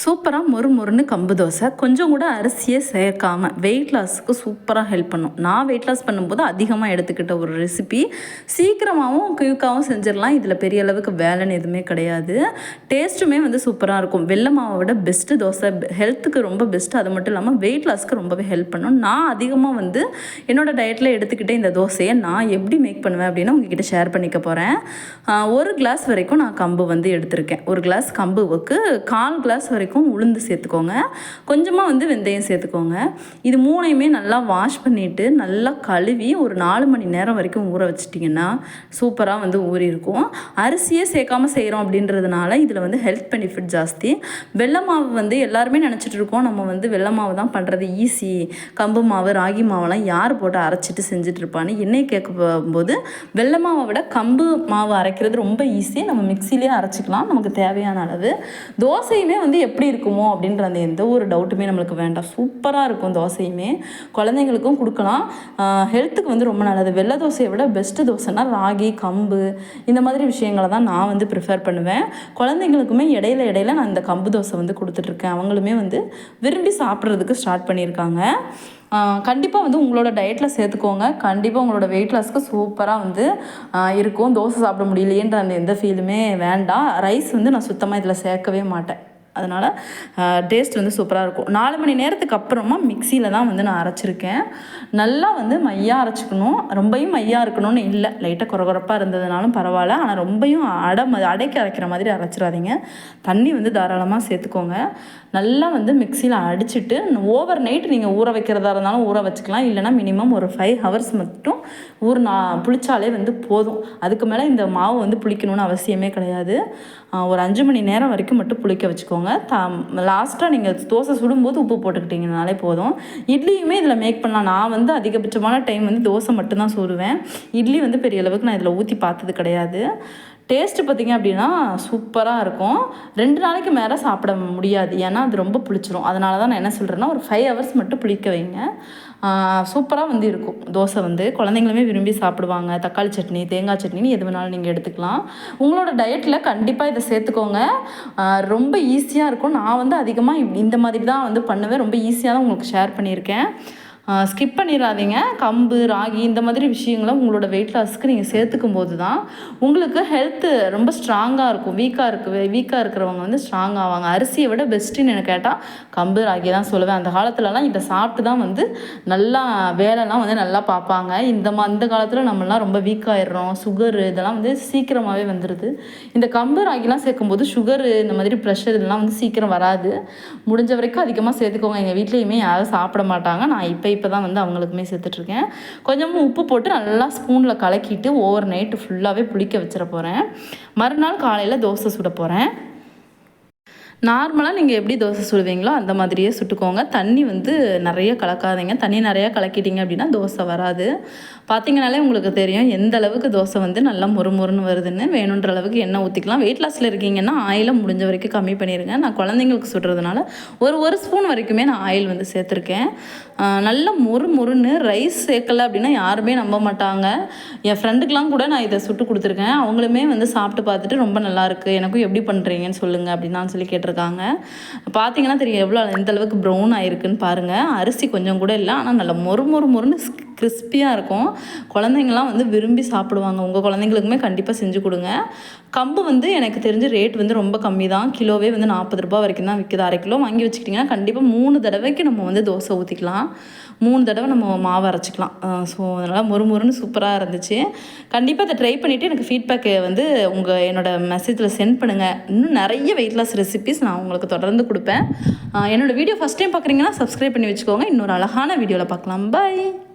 சூப்பராக மொறு மொறுன்னு கம்பு தோசை. கொஞ்சம் கூட அரிசியே சேர்க்காமல் வெயிட் லாஸுக்கு சூப்பராக ஹெல்ப் பண்ணும். நான் வெயிட் லாஸ் பண்ணும்போது அதிகமாக எடுத்துக்கிட்ட ஒரு ரெசிபி சீக்கிரமாகவும் குயிக்காகவும் செஞ்சிடலாம். இதில் பெரிய அளவுக்கு வேலைன்னு எதுவுமே கிடையாது. டேஸ்ட்டுமே வந்து சூப்பராக இருக்கும். வெள்ளை மாவை விட பெஸ்ட்டு தோசை ஹெல்த்துக்கு ரொம்ப பெஸ்ட்டு அது மட்டும் இல்லாமல் வெயிட் லாஸ்க்கு ரொம்பவே ஹெல்ப் பண்ணும். நான் அதிகமாக வந்து என்னோடய டயட்டில் எடுத்துக்கிட்டே இந்த தோசையை நான் எப்படி மேக் பண்ணுவேன் அப்படின்னு உங்ககிட்ட ஷேர் பண்ணிக்க போகிறேன் ஒரு கிளாஸ் வரைக்கும் நான் கம்பு வந்து எடுத்திருக்கேன். ஒரு கிளாஸ் கம்புவுக்கு கால் கிளாஸ் வரைக்கும் உளுந்து சேர்த்துக்கோங்க. கொஞ்சமாக வந்து வெந்தயம் சேர்த்துக்கோங்க. இது மூணையுமே நல்லா வாஷ் பண்ணிவிட்டு நல்லா கழுவி ஒரு நாலு மணி நேரம் வரைக்கும் ஊற வச்சிட்டிங்கன்னா சூப்பராக வந்து ஊறி இருக்கும். அரிசியே சேர்க்காம செய்கிறோம் அப்படின்றதுனால இதில் வந்து ஹெல்த் பெனிஃபிட் ஜாஸ்தி. வெள்ளை மாவு வந்து எல்லாருமே நினச்சிட்டு இருக்கோம். நம்ம வந்து வெள்ளை மாவு தான் பண்ணுறது ஈஸி கம்பு மாவு ராகி மாவெல்லாம் யார் போட்டு அரைச்சிட்டு செஞ்சுட்டு இருப்பான்னு என்னை கேட்க போகும்போது வெள்ளை மாவை விட கம்பு மாவு அரைக்கிறது ரொம்ப ஈஸி நம்ம மிக்சிலேயே அரைச்சிக்கலாம். நமக்கு தேவையான அளவு. தோசையுமே வந்து எப்படி இருக்குமோ அப்படின்ற அந்த எந்த ஒரு டவுட்டுமே நம்மளுக்கு வேண்டாம். சூப்பராக இருக்கும் தோசையுமே. குழந்தைங்களுக்கும் கொடுக்கலாம். ஹெல்த்துக்கு வந்து ரொம்ப நல்லது. வெள்ளை தோசையை விட பெஸ்ட்டு தோசைனா ராகி கம்பு இந்த மாதிரி விஷயங்களை தான் நான் வந்து ப்ரிஃபர் பண்ணுவேன். குழந்தைங்களுக்குமே இடையில இடையில நான் இந்த கம்பு தோசை வந்து கொடுத்துட்ருக்கேன். அவங்களுமே வந்து விரும்பி சாப்பிட்றதுக்கு ஸ்டார்ட் பண்ணியிருக்காங்க. கண்டிப்பாக வந்து உங்களோட டயட்டில் சேர்த்துக்கோங்க. கண்டிப்பாக உங்களோட வெயிட் லாஸ்க்கு சூப்பராக வந்து இருக்கும். தோசை சாப்பிட முடியலையேன்ற அந்த எந்த ஃபீலுமே வேண்டாம். ரைஸ் வந்து நான் சுத்தமாக இதில் சேர்க்கவே மாட்டேன். அதனால் டேஸ்ட் வந்து சூப்பராக இருக்கும். நாலு மணி நேரத்துக்கு அப்புறமா மிக்சியில் தான் வந்து நான் அரைச்சிருக்கேன். நல்லா வந்து மையாக அரைச்சிக்கணும். ரொம்பையும் மையாக இருக்கணும்னு இல்லை. லைட்டாக குறகுறப்பாக இருந்ததுனாலும் பரவாயில்ல. ஆனால் ரொம்பையும் அடை அடைக்க அரைக்கிற மாதிரி அரைச்சிடாதீங்க. தண்ணி வந்து தாராளமாக சேர்த்துக்கோங்க. நல்லா வந்து மிக்சியில் அடிச்சுட்டு ஓவர் நைட் நீங்கள் ஊற வைக்கிறதா இருந்தாலும் ஊற வச்சுக்கலாம். இல்லைனா மினிமம் ஒரு ஃபைவ் ஹவர்ஸ் மட்டும் ஊர் நான் புளிச்சாலே வந்து போதும். அதுக்கு மேலே இந்த மாவு வந்து புளிக்கணும்னு அவசியமே கிடையாது. ஒரு அஞ்சு மணி நேரம் வரைக்கும் மட்டும் புளிக்க வச்சுக்கோங்க. த லாஸ்ட்டாக நீங்கள் தோசை சுடும்போது உப்பு போட்டுக்கிட்டிங்கனாலே போதும். இட்லியுமே இதில் மேக் பண்ணலாம். நான் வந்து அதிகபட்சமான டைம் வந்து தோசை மட்டும்தான் சுடுவேன். இட்லி வந்து பெரிய அளவுக்கு நான் இதில் ஊற்றி பார்த்தது கிடையாது. டேஸ்ட்டு பார்த்திங்க அப்படின்னா சூப்பராக இருக்கும். ரெண்டு நாளைக்கு மேலே சாப்பிட முடியாது. ஏன்னா அது ரொம்ப புளிச்சிரும். அதனால தான் நான் என்ன சொல்கிறேன்னா ஒரு ஃபைவ் ஹவர்ஸ் மட்டும் புளிக்க வைங்க. சூப்பராக வந்து இருக்கும். தோசை வந்து குழந்தைங்களுமே விரும்பி சாப்பிடுவாங்க. தக்காளி சட்னி தேங்காய் சட்னின்னு எது வேணாலும் நீங்கள் எடுத்துக்கலாம். உங்களோட டயட்டில் கண்டிப்பாக இதை சேர்த்துக்கோங்க. ரொம்ப ஈஸியாக இருக்கும். நான் வந்து அதிகமாக இந்த மாதிரி தான் வந்து பண்ணுவேன். ரொம்ப ஈஸியாக தான் உங்களுக்கு ஷேர் பண்ணியிருக்கேன். ஸ்கிப் பண்ணிடாதீங்க கம்பு ராகி இந்த மாதிரி விஷயங்களை உங்களோட வெயிட் லாஸ்க்கு நீங்கள் சேர்த்துக்கும் போது தான் உங்களுக்கு ஹெல்த்து ரொம்ப ஸ்ட்ராங்காக இருக்கும். வீக்காக இருக்கு வீக்காக இருக்கிறவங்க வந்து ஸ்ட்ராங் ஆவாங்க. அரிசியை விட பெஸ்ட்டுன்னு எனக்கு கேட்டால் கம்பு ராகி தான் சொல்லுவேன். அந்த காலத்துலலாம் இதை சாப்பிட்டு தான் வந்து நல்லா வேலைலாம் வந்து நல்லா பார்ப்பாங்க. இந்த மா இந்த காலத்தில் நம்மளாம் ரொம்ப வீக்காகிடுறோம் சுகரு இதெல்லாம் வந்து சீக்கிரமாகவே வந்துடுது இந்த கம்பு ராகிலாம் சேர்க்கும்போது சுகரு இந்த மாதிரி ப்ரெஷர் இதெல்லாம் வந்து சீக்கிரம் வராது. முடிஞ்ச வரைக்கும் அதிகமாக சேர்த்துக்கோங்க. எங்கள் வீட்லேயுமே யாரும் சாப்பிட மாட்டாங்க. நான் இப்போ இப்போ தான் வந்து அவங்களுக்குமே சேர்த்துட்ருக்கேன். கொஞ்சமாக உப்பு போட்டு நல்லா ஸ்பூனில் கலக்கிட்டு ஓவர் நைட்டு ஃபுல்லாகவே புளிக்க வச்சிட போகிறேன் மறுநாள் காலையில் தோசை சுட போகிறேன் நார்மலாக நீங்கள் எப்படி தோசை சுடுவீங்களோ அந்த மாதிரியே சுட்டுக்கோங்க. தண்ணி வந்து நிறைய கலக்காதீங்க. தண்ணி நிறையா கலக்கிட்டீங்க அப்படின்னா தோசை வராது. பார்த்தீங்கனாலே உங்களுக்கு தெரியும் எந்த அளவுக்கு தோசை வந்து நல்லா முறுமுறுன்னு வருதுன்னு. வேணுன்ற அளவுக்கு எண்ணெய் ஊற்றிக்கலாம் வெயிட் லாஸில் இருக்கீங்கன்னா ஆயிலை முடிஞ்ச வரைக்கும் கம்மி பண்ணிடுங்க நான் குழந்தைங்களுக்கு சுடுறதுனால ஒரு ஒரு ஸ்பூன் வரைக்குமே நான் ஆயில் வந்து சேர்த்துருக்கேன். நல்லா முறு முறுன்னு ரைஸ் சேர்க்கலை அப்படின்னா யாருமே நம்ப மாட்டாங்க. என் ஃப்ரெண்டுக்கெலாம் கூட நான் இதை சுட்டு கொடுத்துருக்கேன். அவங்களுமே வந்து சாப்பிட்டு பார்த்துட்டு ரொம்ப நல்லாயிருக்கு எனக்கும் எப்படி பண்ணுறீங்கன்னு சொல்லுங்கள் அப்படின்னு நான் சொல்லி போட்டிருக்காங்க. பார்த்தீங்கன்னா தெரியும் எவ்வளோ எந்த அளவுக்கு ப்ரௌன் ஆயிருக்குன்னு பாருங்கள் அரிசி கொஞ்சம் கூட இல்லை ஆனால் நல்லா மொறு மொறு மொறுன்னு கிறிஸ்பியாக இருக்கும். குழந்தைங்களாம் வந்து விரும்பி சாப்பிடுவாங்க. உங்கள் குழந்தைங்களுக்குமே கண்டிப்பாக செஞ்சு கொடுங்க. கம்பு வந்து எனக்கு தெரிஞ்ச ரேட் வந்து ரொம்ப கம்மி தான். கிலோவே வந்து நாற்பது ரூபா வரைக்கும் தான் விற்கிது அரை கிலோ வாங்கி வச்சுக்கிட்டிங்கன்னா கண்டிப்பாக மூணு தடவைக்கு நம்ம வந்து தோசை ஊற்றிக்கலாம் மூணு தடவை நம்ம மாவு அரைச்சிக்கலாம். ஸோ அதனால் முறுமுறுன்னு சூப்பராக இருந்துச்சு. கண்டிப்பாக அதை ட்ரை பண்ணிவிட்டு எனக்கு ஃபீட்பேக்கை வந்து உங்கள் என்னோடய மெசேஜில் சென்ட் பண்ணுங்கள் இன்னும் நிறைய வெயிட் லாஸ் ரெசிபிஸ் நான் உங்களுக்கு தொடர்ந்து கொடுப்பேன். என்னோடய வீடியோ ஃபஸ்ட் டைம் பார்க்குறீங்கன்னா சப்ஸ்கிரைப் பண்ணி வச்சுக்கோங்க. இன்னொரு அழகான வீடியோவில் பார்க்கலாம் பாய்